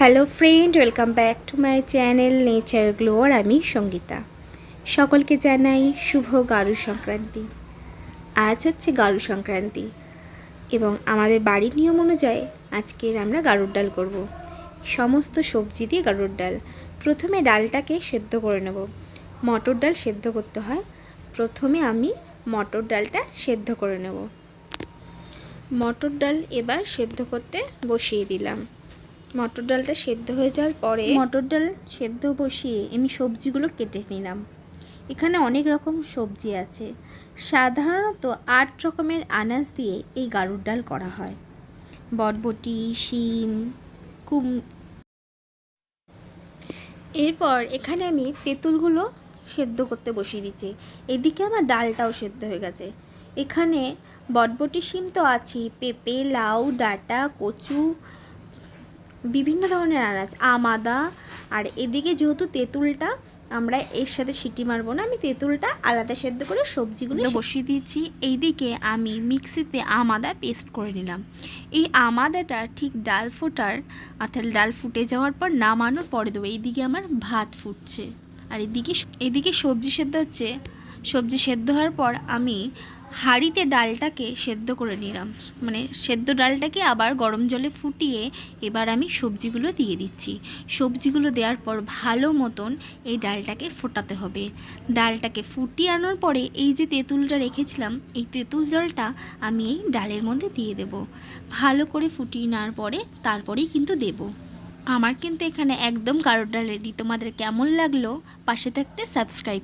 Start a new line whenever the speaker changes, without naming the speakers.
Hello friend welcome back to my channel Nature Glow আর আমি সঙ্গীতা। সকলকে জানাই শুভ গারু সংক্রান্তি। আজ হচ্ছে গারু সংক্রান্তি। এবং আমাদের বাড়ির নিয়ম অনুযায়ী আজকের আমরা গারুর ডাল করব। সমস্ত সবজি দিয়ে গারুর ডাল। প্রথমে ডালটাকে সেদ্ধ করে নেব। মটর ডাল সেদ্ধ করতে হয়। প্রথমে আমি মটর ডালটা সেদ্ধ করে নেব। মটর ডাল এবার সেদ্ধ করতে বসিয়ে দিলাম। মটর ডালটা সেদ্ধ হয়ে যাওয়ার পরে মটর ডাল সেদ্ধ বসিয়ে আমি সবজিগুলো কেটে নিলাম। এখানে অনেক রকম সবজি আছে। সাধারণত আট রকমের আনাজ দিয়ে এই গাড়ুর ডাল করা হয়। বটবটি শিম কুম এরপর এখানে আমি তেঁতুলগুলো সেদ্ধ করতে বসিয়ে দিচ্ছি। এদিকে আমার ডালটাও সেদ্ধ হয়ে গেছে। এখানে বটবটি শিম তো আছেই। পেঁপে লাউ ডাঁটা কচু বিভিন্ন ধরনের আনাজ আম আদা আর এদিকে যেহেতু তেঁতুলটা আমরা এর সাথে সিটি মারবো না আমি তেঁতুলটা আলাদা সেদ্ধ করে সবজিগুলো বসিয়ে দিয়েছি। এইদিকে আমি মিক্সিতে আম আদা পেস্ট করে নিলাম। এই আম আদাটা ঠিক ডাল ফোটার অর্থাৎ ডাল ফুটে যাওয়ার পর নামানোর পরে দেবো। এইদিকে আমার ভাত ফুটছে। আর এদিকে এদিকে সবজি সেদ্ধ হচ্ছে। সবজি সেদ্ধ হওয়ার পর আমি হাঁড়িতে ডালটাকে সেদ্ধ করে নিলাম। মানে সেদ্ধ ডালটাকে আবার গরম জলে ফুটিয়ে এবার আমি সবজিগুলো দিয়ে দিচ্ছি। সবজিগুলো দেওয়ার পর ভালো মতন এই ডালটাকে ফোটাতে হবে। ডালটাকে ফুটিয়ে আনার পরে এই যে তেঁতুলটা রেখেছিলাম, এই তেঁতুল জলটা আমি এই ডালের মধ্যে দিয়ে দেব। ভালো করে ফুটিয়ে নেওয়ার পরে তারপরেই কিন্তু দেব। আমার কিন্তু এখানে একদম কারোর ডাল রেডি তোমাদের কেমন লাগল পাশে থাকতে সাবস্ক্রাইব